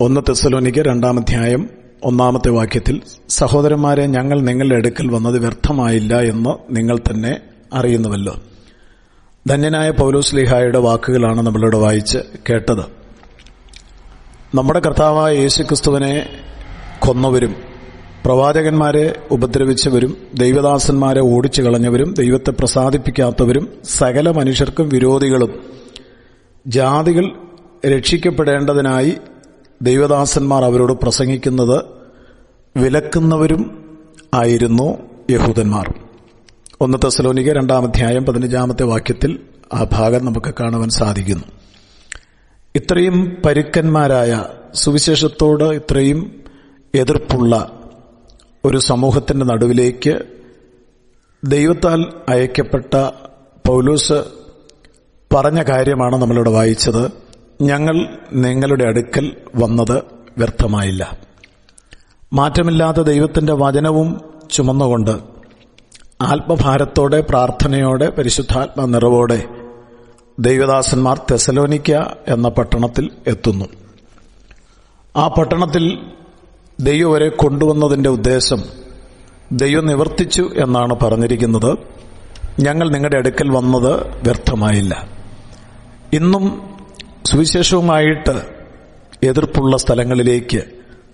ഒന്ന് തെസ്സലോനിക്ക് രണ്ടാമധ്യായം ഒന്നാമത്തെ വാക്യത്തിൽ സഹോദരന്മാരെ ഞങ്ങൾ നിങ്ങളുടെ അടുക്കൽ വന്നത് വ്യർത്ഥമായില്ല എന്ന് നിങ്ങൾ തന്നെ അറിയുന്നുവല്ലോ. ധന്യനായ പൗലോസ് ലിഹായുടെ വാക്കുകളാണ് നമ്മളിവിടെ വായിച്ച് കേട്ടത്. നമ്മുടെ കർത്താവായ യേശുക്രിസ്തുവിനെ കൊന്നവരും പ്രവാചകന്മാരെ ഉപദ്രവിച്ചവരും ദൈവദാസന്മാരെ ഓടിച്ചു കളഞ്ഞവരും ദൈവത്തെ പ്രസാദിപ്പിക്കാത്തവരും സകല മനുഷ്യർക്കും വിരോധികളും ജാതികൾ രക്ഷിക്കപ്പെടേണ്ടതിനായി ദൈവദാസന്മാർ അവരോട് പ്രസംഗിക്കുന്നത് വിലക്കുന്നവരും ആയിരുന്നു യഹൂദന്മാർ. ഒന്ന് തെസലോനിക രണ്ടാമധ്യായം പതിനഞ്ചാമത്തെ വാക്യത്തിൽ ആ ഭാഗം നമുക്ക് കാണുവാൻ സാധിക്കുന്നു. ഇത്രയും പരുക്കന്മാരായ സുവിശേഷത്തോട് ഇത്രയും എതിർപ്പുള്ള ഒരു സമൂഹത്തിന്റെ നടുവിലേക്ക് ദൈവത്താൽ അയക്കപ്പെട്ട പൗലൂസ് പറഞ്ഞ കാര്യമാണ് നമ്മളിവിടെ വായിച്ചത്. ഞങ്ങൾ നിങ്ങളുടെ അടുക്കൽ വന്നത് വ്യർത്ഥമായില്ല. മാറ്റമില്ലാത്ത ദൈവത്തിന്റെ വചനവും ചുമന്നുകൊണ്ട് ആത്മഭാരത്തോടെ പ്രാർത്ഥനയോടെ പരിശുദ്ധാത്മ നിറവോടെ ദൈവദാസന്മാർ തെസലോനിക്ക എന്ന പട്ടണത്തിൽ എത്തുന്നു. ആ പട്ടണത്തിൽ ദൈവം വരെ കൊണ്ടുവന്നതിന്റെ ഉദ്ദേശം ദൈവം നിവർത്തിച്ചു എന്നാണ് പറഞ്ഞിരിക്കുന്നത്. ഞങ്ങൾ നിങ്ങളുടെ അടുക്കൽ വന്നത് വ്യർത്ഥമായില്ല. ഇന്നും സുവിശേഷവുമായിട്ട് എതിർപ്പുള്ള സ്ഥലങ്ങളിലേക്ക്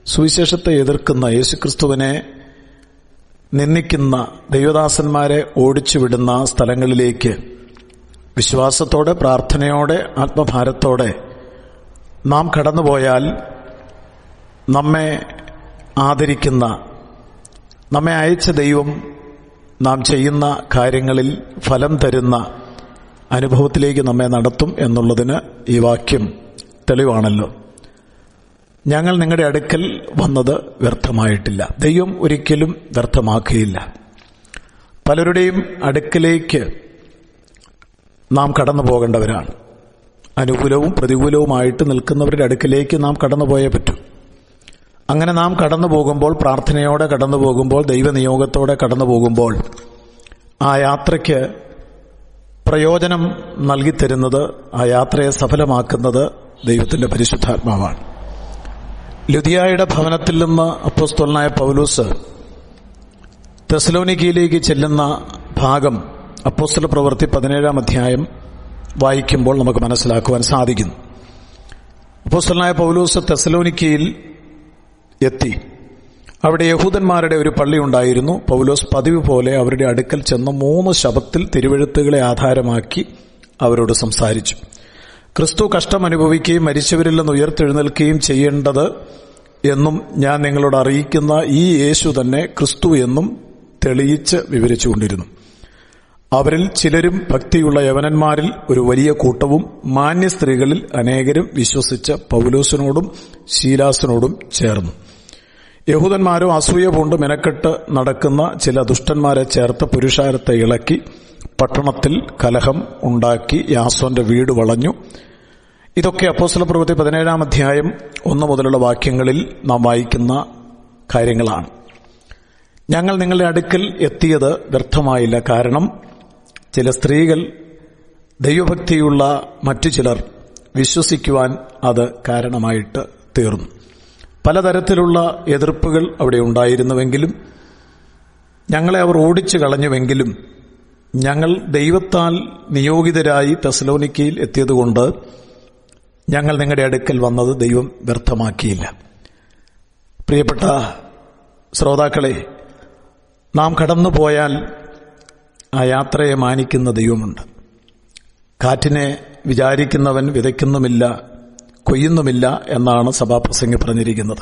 സുവിശേഷത്തെ എതിർക്കുന്ന യേശുക്രിസ്തുവിനെ നിന്ദിക്കുന്ന ദൈവദാസന്മാരെ ഓടിച്ചുവിടുന്ന സ്ഥലങ്ങളിലേക്ക് വിശ്വാസത്തോടെ പ്രാർത്ഥനയോടെ ആത്മഭാരത്തോടെ നാം കടന്നുപോയാൽ നമ്മെ ആദരിക്കുന്ന നമ്മെ അയച്ച ദൈവം നാം ചെയ്യുന്ന കാര്യങ്ങളിൽ ഫലം തരുന്ന അനുഭവത്തിലേക്ക് നമ്മെ നടത്തും എന്നുള്ളതിന് ഈ വാക്യം തെളിവാണല്ലോ. ഞങ്ങൾ നിങ്ങളുടെ അടുക്കൽ വന്നത് വ്യർത്ഥമായിട്ടില്ല. ദൈവം ഒരിക്കലും വ്യർത്ഥമാക്കുകയില്ല. പലരുടെയും അടുക്കലേക്ക് നാം കടന്നു പോകേണ്ടവരാണ് അനുകൂലവും പ്രതികൂലവുമായിട്ട് നിൽക്കുന്നവരുടെ അടുക്കിലേക്ക് നാം കടന്നുപോയേ പറ്റൂ. അങ്ങനെ നാം കടന്നു പോകുമ്പോൾ പ്രാർത്ഥനയോടെ കടന്നു പോകുമ്പോൾ ദൈവനിയോഗത്തോടെ കടന്നു പോകുമ്പോൾ ആ യാത്രയ്ക്ക് പ്രയോജനം നൽകിത്തരുന്നത് ആ യാത്രയെ സഫലമാക്കുന്നത് ദൈവത്തിന്റെ പരിശുദ്ധാത്മാവാണ്. ലുധിയായുടെ ഭവനത്തിൽ നിന്ന് അപ്പോസ്തോലനായ പൗലൂസ് തെസലോനിക്കയിലേക്ക് ചെല്ലുന്ന ഭാഗം അപ്പോസ്തല പ്രവൃത്തി പതിനേഴാം അധ്യായം വായിക്കുമ്പോൾ നമുക്ക് മനസ്സിലാക്കുവാൻ സാധിക്കുന്നു. അപ്പോസ്തലനായ പൗലൂസ് തെസലോനിക്കയിൽ എത്തി. അവിടെ യഹൂദന്മാരുടെ ഒരു പള്ളി ഉണ്ടായിരുന്നു. പൗലോസ് പതിവ് പോലെ അവരുടെ അടുക്കൽ ചെന്ന് മൂന്ന് ശബത്തിൽ തിരുവഴുത്തുകളെ ആധാരമാക്കി അവരോട് സംസാരിച്ചു. ക്രിസ്തു കഷ്ടം അനുഭവിക്കുകയും മരിച്ചവരിൽ നിന്ന് ഉയർത്തെഴുന്നേൽക്കുകയും ചെയ്യേണ്ടത് എന്നും ഞാൻ നിങ്ങളോട് അറിയിക്കുന്ന ഈ യേശു തന്നെ ക്രിസ്തു എന്നും തെളിയിച്ച് വിവരിച്ചുകൊണ്ടിരുന്നു അവരിൽ ചിലരും ഭക്തിയുള്ള യവനന്മാരിൽ ഒരു വലിയ കൂട്ടവും മാന്യ സ്ത്രീകളിൽ അനേകരും വിശ്വസിച്ച പൗലോസിനോടും ശീലാസിനോടും ചേർന്നു. യഹൂദന്മാരും അസൂയ പൂണ്ട് മെനക്കെട്ട് നടക്കുന്ന ചില ദുഷ്ടന്മാരെ ചേർത്ത് പുരുഷാരത്തെ ഇളക്കി പട്ടണത്തിൽ കലഹം ഉണ്ടാക്കി യാസോന്റെ വീട് വളഞ്ഞു. ഇതൊക്കെ അപ്പോസ്തല പ്രവൃത്തി പതിനേഴാം അധ്യായം ഒന്ന് മുതലുള്ള വാക്യങ്ങളിൽ നാം വായിക്കുന്ന കാര്യങ്ങളാണ്. ഞങ്ങൾ നിങ്ങളുടെ അടുക്കൽ എത്തിയത് വ്യർത്ഥമായില്ല. കാരണം ചില സ്ത്രീകൾ ദൈവഭക്തിയുള്ള മറ്റു ചിലർ വിശ്വസിക്കുവാൻ അത് കാരണമായിട്ട് തീർന്നു. പലതരത്തിലുള്ള എതിർപ്പുകൾ അവിടെ ഉണ്ടായിരുന്നുവെങ്കിലും ഞങ്ങളെ അവർ ഓടിച്ചു കളഞ്ഞുവെങ്കിലും ഞങ്ങൾ ദൈവത്താൽ നിയോഗിതരായി തെസലോനിക്കയിൽ എത്തിയതുകൊണ്ട് ഞങ്ങൾ നിങ്ങളുടെ അടുക്കൽ വന്നത് ദൈവം വ്യർത്ഥമാക്കിയില്ല. പ്രിയപ്പെട്ട ശ്രോതാക്കളെ നാം കടന്നുപോയാൽ ആ യാത്രയെ മാനിക്കുന്ന ദൈവമുണ്ട്. കാറ്റിനെ വിചാരിക്കുന്നവൻ വിതയ്ക്കുന്നുമില്ല. കൊയ്യുന്നുമില്ല എന്നാണ് സഭാപ്രസംഗി പറഞ്ഞിരിക്കുന്നത്.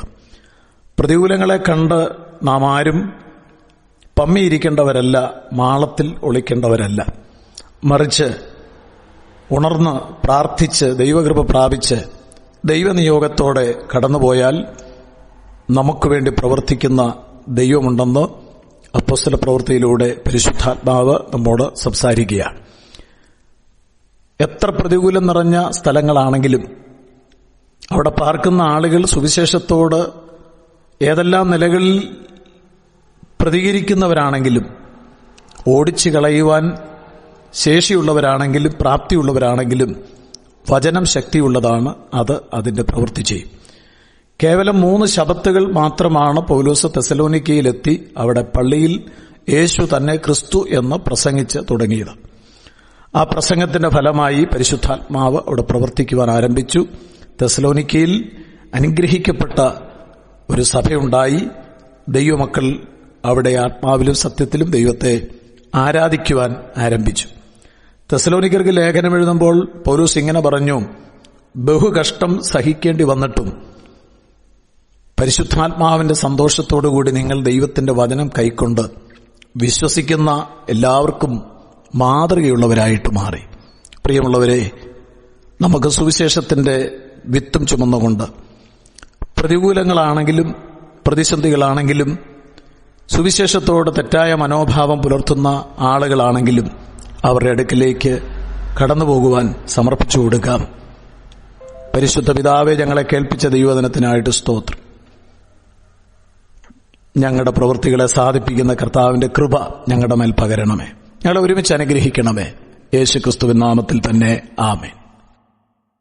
പ്രതികൂലങ്ങളെ കണ്ട് നാം ആരും പമ്മിയിരിക്കേണ്ടവരല്ല മാളത്തിൽ ഒളിക്കേണ്ടവരല്ല. മറിച്ച് ഉണർന്ന് പ്രാർത്ഥിച്ച് ദൈവകൃപ പ്രാപിച്ച് ദൈവനിയോഗത്തോടെ കടന്നുപോയാൽ നമുക്ക് വേണ്ടി പ്രവർത്തിക്കുന്ന ദൈവമുണ്ടെന്ന് അപ്പോസ്തല പ്രവൃത്തിയിലൂടെ പരിശുദ്ധാത്മാവ് നമ്മോട് സംസാരിക്കുകയാണ്. എത്ര പ്രതികൂലം നിറഞ്ഞ സ്ഥലങ്ങളാണെങ്കിലും അവിടെ പാർക്കുന്ന ആളുകൾ സുവിശേഷത്തോട് ഏതെല്ലാം നിലകളിൽ പ്രതികരിക്കുന്നവരാണെങ്കിലും ഓടിച്ചു കളയുവാൻ ശേഷിയുള്ളവരാണെങ്കിലും പ്രാപ്തിയുള്ളവരാണെങ്കിലും വചനം ശക്തിയുള്ളതാണ് അത് അതിന്റെ പ്രവൃത്തി ചെയ്യും. കേവലം മൂന്ന് ശബത്തുകൾ മാത്രമാണ് പൗലോസ് തെസലോനിക്കയിലെത്തി അവിടെ പള്ളിയിൽ യേശു തന്നെ ക്രിസ്തു എന്ന് പ്രസംഗിച്ച് തുടങ്ങിയത്. ആ പ്രസംഗത്തിന്റെ ഫലമായി പരിശുദ്ധാത്മാവ് അവിടെ പ്രവർത്തിക്കുവാൻ ആരംഭിച്ചു. തെസലോനിക്കയിൽ അനുഗ്രഹിക്കപ്പെട്ട ഒരു സഭയുണ്ടായി. ദൈവമക്കൾ അവിടെ ആത്മാവിലും സത്യത്തിലും ദൈവത്തെ ആരാധിക്കുവാൻ ആരംഭിച്ചു. തെസലോനിക്കർക്ക് ലേഖനം എഴുതുമ്പോൾ പൗലൂസ് ഇങ്ങനെ പറഞ്ഞു ബഹുകഷ്ടം സഹിക്കേണ്ടി വന്നിട്ടും പരിശുദ്ധാത്മാവിന്റെ സന്തോഷത്തോടുകൂടി നിങ്ങൾ ദൈവത്തിന്റെ വചനം കൈക്കൊണ്ട് വിശ്വസിക്കുന്ന എല്ലാവർക്കും മാതൃകയുള്ളവരായിട്ട് മാറി. പ്രിയമുള്ളവരെ നമുക്ക് സുവിശേഷത്തിന്റെ വിത്തും ചുമന്നുകൊണ്ട്. പ്രതികൂലങ്ങളാണെങ്കിലും പ്രതിസന്ധികളാണെങ്കിലും സുവിശേഷത്തോട് തെറ്റായ മനോഭാവം പുലർത്തുന്ന ആളുകളാണെങ്കിലും അവരുടെ അടുക്കിലേക്ക് കടന്നു പോകുവാൻ സമർപ്പിച്ചു കൊടുക്കാം. പരിശുദ്ധ പിതാവെ ഞങ്ങളെ കേൾപ്പിച്ച ദൈവദിനത്തിനായിട്ട് സ്തോത്രം. ഞങ്ങളുടെ പ്രവൃത്തികളെ സാധിപ്പിക്കുന്ന കർത്താവിന്റെ കൃപ ഞങ്ങളുടെ മേൽ പകരണമേ. ഞങ്ങളെ ഒരുമിച്ച് അനുഗ്രഹിക്കണമേ. യേശു ക്രിസ്തുവിൻ നാമത്തിൽ തന്നെ. ആമേൻ.